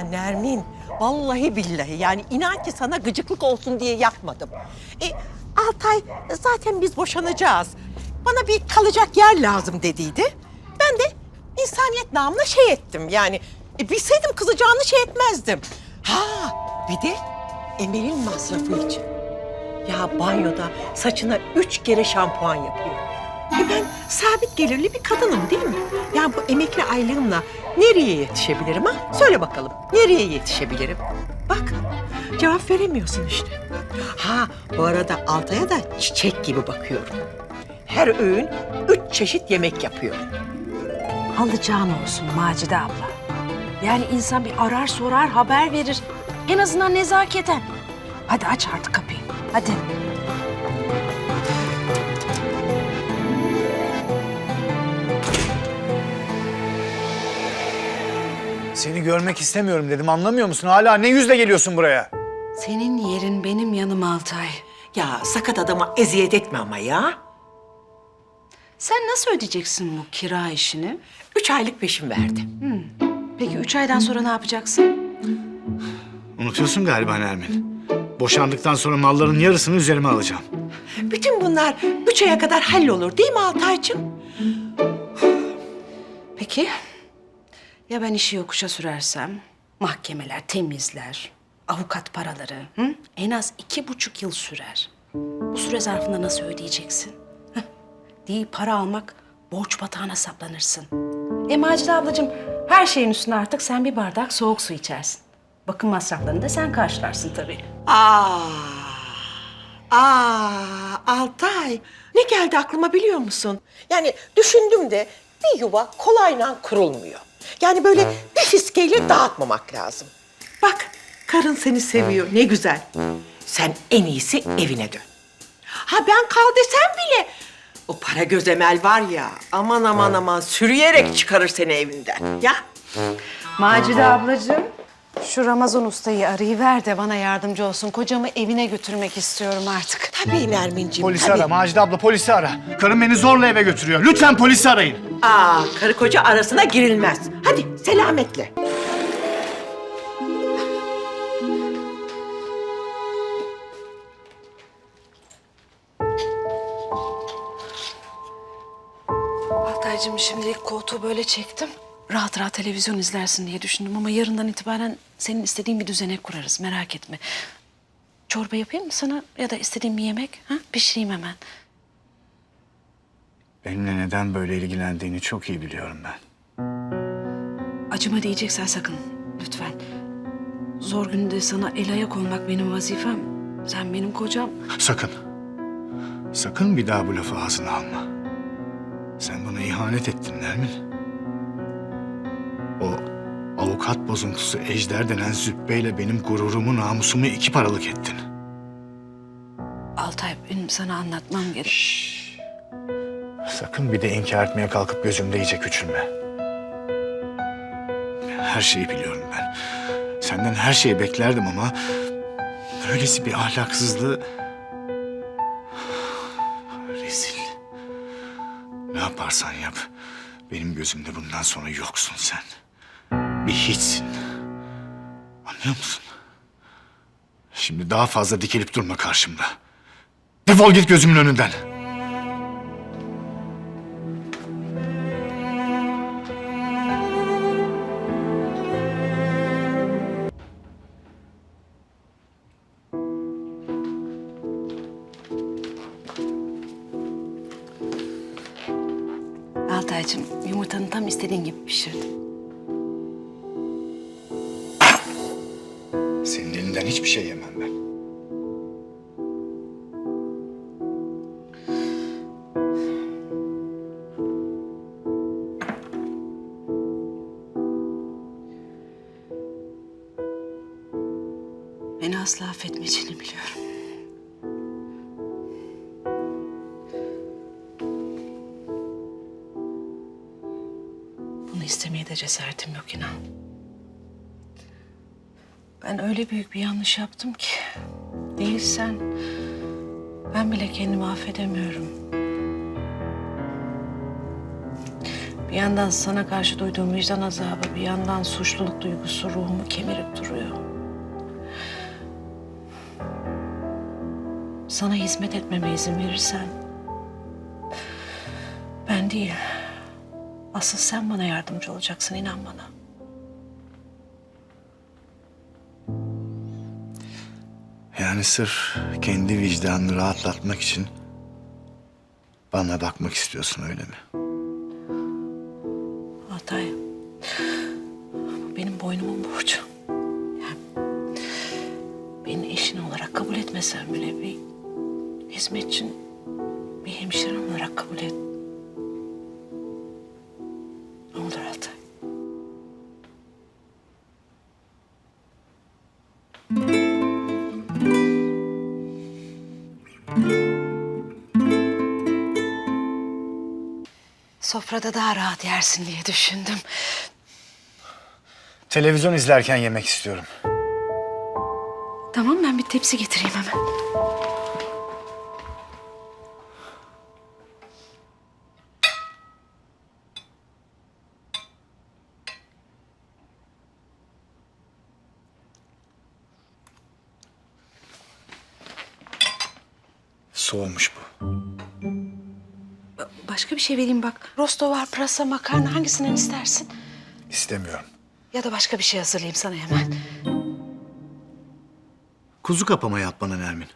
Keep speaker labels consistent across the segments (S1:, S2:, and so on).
S1: Nermin, vallahi billahi yani inan ki sana gıcıklık olsun diye yapmadım. E, Altay zaten biz boşanacağız. Bana bir kalacak yer lazım dediydi. Ben de insaniyet namına şey ettim yani. E, bilseydim kızacağını şey etmezdim. Ha bir de Emel'in masrafı için. Ya banyoda saçına üç kere şampuan yapıyor. E ben sabit gelirli bir kadınım değil mi? Ya bu emekli aylığımla nereye yetişebilirim ha? Söyle bakalım, nereye yetişebilirim? Bak, cevap veremiyorsun işte. Ha, bu arada Altay'a da çiçek gibi bakıyorum. Her öğün üç çeşit yemek yapıyor.
S2: Alacağın olsun Macide abla. Yani insan bir arar sorar haber verir. En azından nezaketen. Hadi aç artık kapıyı. Hadi.
S3: Seni görmek istemiyorum dedim anlamıyor musun? Hala ne yüzle geliyorsun buraya?
S2: Senin yerin benim yanım Altay.
S1: Ya sakat adama eziyet etme ama ya.
S2: Sen nasıl ödeyeceksin bu kira işini?
S1: Üç aylık peşin verdi.
S2: Peki üç aydan sonra ne yapacaksın?
S3: Unutuyorsun galiba Nermin. Boşandıktan sonra malların yarısını üzerime alacağım.
S1: Bütün bunlar üç aya kadar hallolur değil mi Altaycığım?
S2: Peki ya ben işi yokuşa sürersem? Mahkemeler temizler, avukat paraları hı? en az iki buçuk yıl sürer. Bu süre zarfında nasıl ödeyeceksin? Heh, Değil para almak borç batağına saplanırsın. E Macide ablacığım her şeyin üstüne artık sen bir bardak soğuk su içersin. Bakım masraflarını da sen karşılarsın tabii.
S1: Aa, aa, Altay. Ne geldi aklıma biliyor musun? Yani düşündüm de bir yuva kolayla kurulmuyor. Yani böyle bir fiskeyle dağıtmamak lazım. Bak, karın seni seviyor, ne güzel. Sen en iyisi evine dön. Ha ben kal desem bile o para göz Emel var ya aman aman aman sürüyerek çıkarır seni evinden. Ya
S2: Macide ablacığım. Şu Ramazan ustayı arayıver de bana yardımcı olsun. Kocamı evine götürmek istiyorum artık.
S1: tabii Nermin'ciğim
S3: Polisi
S1: tabii.
S3: ara Macide abla polisi ara. Karım beni zorla eve götürüyor. Lütfen polisi arayın.
S1: Aa, karı koca arasına girilmez. Hadi selametle.
S2: Altaycığım şimdilik koltuğu böyle çektim. Rahat rahat televizyon izlersin diye düşündüm ama yarından itibaren senin istediğin bir düzenek kurarız merak etme. Çorba yapayım mı sana ya da istediğin bir yemek? Ha? Pişireyim hemen.
S3: Benimle neden böyle ilgilendiğini çok iyi biliyorum ben.
S2: Acıma diyeceksen sakın lütfen. Zor günde sana el ayak olmak benim vazifem. Sen benim kocam.
S3: Sakın. Sakın bir daha bu lafı ağzına alma. Sen bana ihanet ettin Nermin. Avukat bozuntusu Ejder denen züppeyle benim gururumu, namusumu iki paralık ettin.
S2: Altay benim sana anlatmam gerek.
S3: Sakın bir de inkar etmeye kalkıp gözümde iyice küçülme. Her şeyi biliyorum ben. Senden her şeyi beklerdim ama... ...böylesi bir ahlaksızlığı... Rezil. Ne yaparsan yap. Benim gözümde bundan sonra yoksun sen. Bir hiçsin. Anlıyor musun? Şimdi daha fazla dikilip durma karşımda. Defol git gözümün önünden.
S2: Altaycığım yumurtanı tam istediğin gibi pişirdim.
S3: Elinden hiçbir şey yemem ben.
S2: Beni asla affetmeyeceğini biliyorum. Bunu istemeye de cesaretim yok inan. Ben öyle büyük bir yanlış yaptım ki. Değil sen. Ben bile kendimi affedemiyorum. Bir yandan sana karşı duyduğum vicdan azabı, bir yandan suçluluk duygusu ruhumu kemirip duruyor. Sana hizmet etmeme izin verirsen... Ben değil, asıl sen bana yardımcı olacaksın, inan bana.
S3: Yani sırf kendi vicdanını rahatlatmak için bana bakmak istiyorsun öyle mi?
S2: Altay, bu benim boynumun borcu. Yani beni eşin olarak kabul etmesen bile bir hizmetçin, bir hemşiren olarak kabul et. Ne olur Altay. Sofrada daha rahat yersin diye düşündüm.
S3: Televizyon izlerken yemek istiyorum.
S2: Tamam ben bir tepsi getireyim hemen.
S3: Soğumuş bu.
S2: Ba- Başka bir şey vereyim bak. Rosto var, pırasa, makarna hangisinden istersin?
S3: İstemiyorum.
S2: Ya da başka bir şey hazırlayayım sana hemen.
S3: Kuzu kapama yap bana Nermin.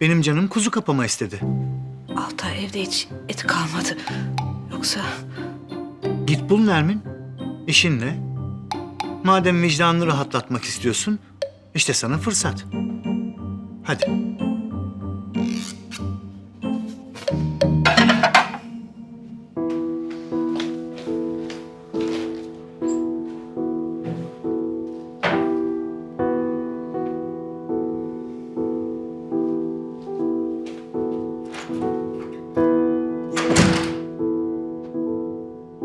S3: Benim canım kuzu kapama istedi.
S2: Altay evde hiç et kalmadı. Yoksa
S3: Git bul Nermin. İşin ne? Madem vicdanını rahatlatmak istiyorsun, işte sana fırsat. Hadi.